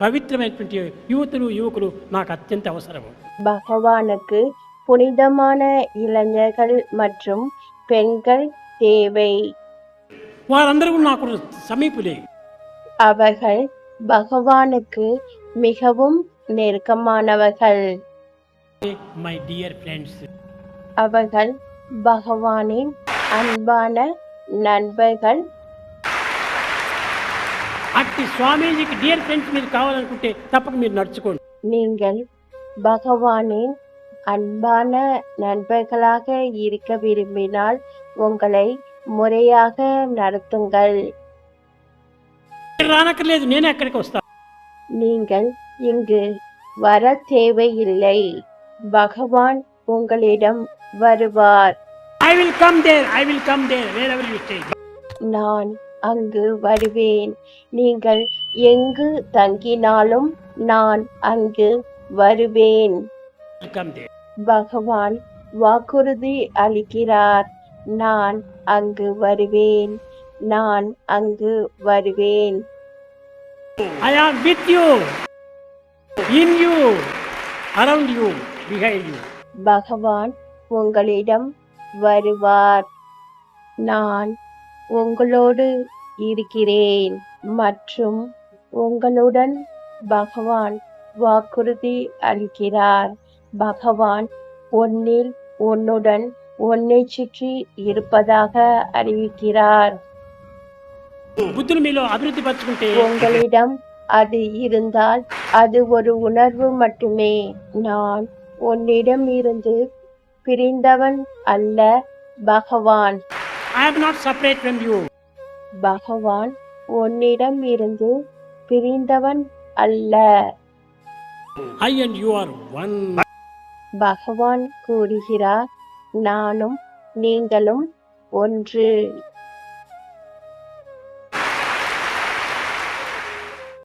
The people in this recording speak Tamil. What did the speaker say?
పవిత్రమైనటువంటి యువతులు యువకులు నాకు అత్యంత అవసరము பகவானுக்கு புனிதமான இளைஞர்கள் மற்றும் பெண்கள் தேவை వారందరూ నాకు సమీపులే அவர்கள் பகவானுக்கு மிகவும் நெருக்கமானவர்கள் మై డియర్ ఫ్రెండ్స్ அவர்கள் பகவானின் அன்பான நண்பர்கள் అట్టి స్వామీజీకి డియర్ ఫ్రెండ్స్ మీరు కావాలనుకుంటే తప్పక మీరు నడుచుకోండి நீங்கள் பகவானின் அன்பான நண்பர்களாக இருக்க விரும்பினால் உங்களை முறையாக நடத்துங்கள் మీరు రానక్కర్లేదు నేనే అక్కడికి వస్తాను நீங்கள் இங்கு வர தேவையில்லை பகவான் உங்களிடம் வருவார் I will come there I will come there wherever you stay நான் அங்கு வருவேன். நீங்கள் எங்கு தங்கினாலும் நான் அங்கு வருவேன். பகவான் வாக்குறுதி அளிக்கிறார். நான் அங்கு வருவேன். நான் அங்கு வருவேன். I am with you in you around you Bhagavan உங்களிடம் வருவார். நான் உங்களோடு இருக்கிறேன். மற்றும் உங்களுடன் பகவான் வாக்குறுதி அளிக்கிறார். பகவான் ஒன்னில் உன்னுடன் ஒன்னை சுற்றி இருப்பதாக அறிவிக்கிறார். உங்களிடம் அது இருந்தால் அது ஒரு உணர்வு மட்டுமே. நான் உன்னிடம் இருந்து பிரிந்தவன் அல்ல பகவான். ஐ am not separate from you பகவான் உன்னிடம் இருந்து பிரிந்தவன் அல்ல. I and you are one Bhagavan கூறுகிறார் நானும் நீங்களும் ஒன்று.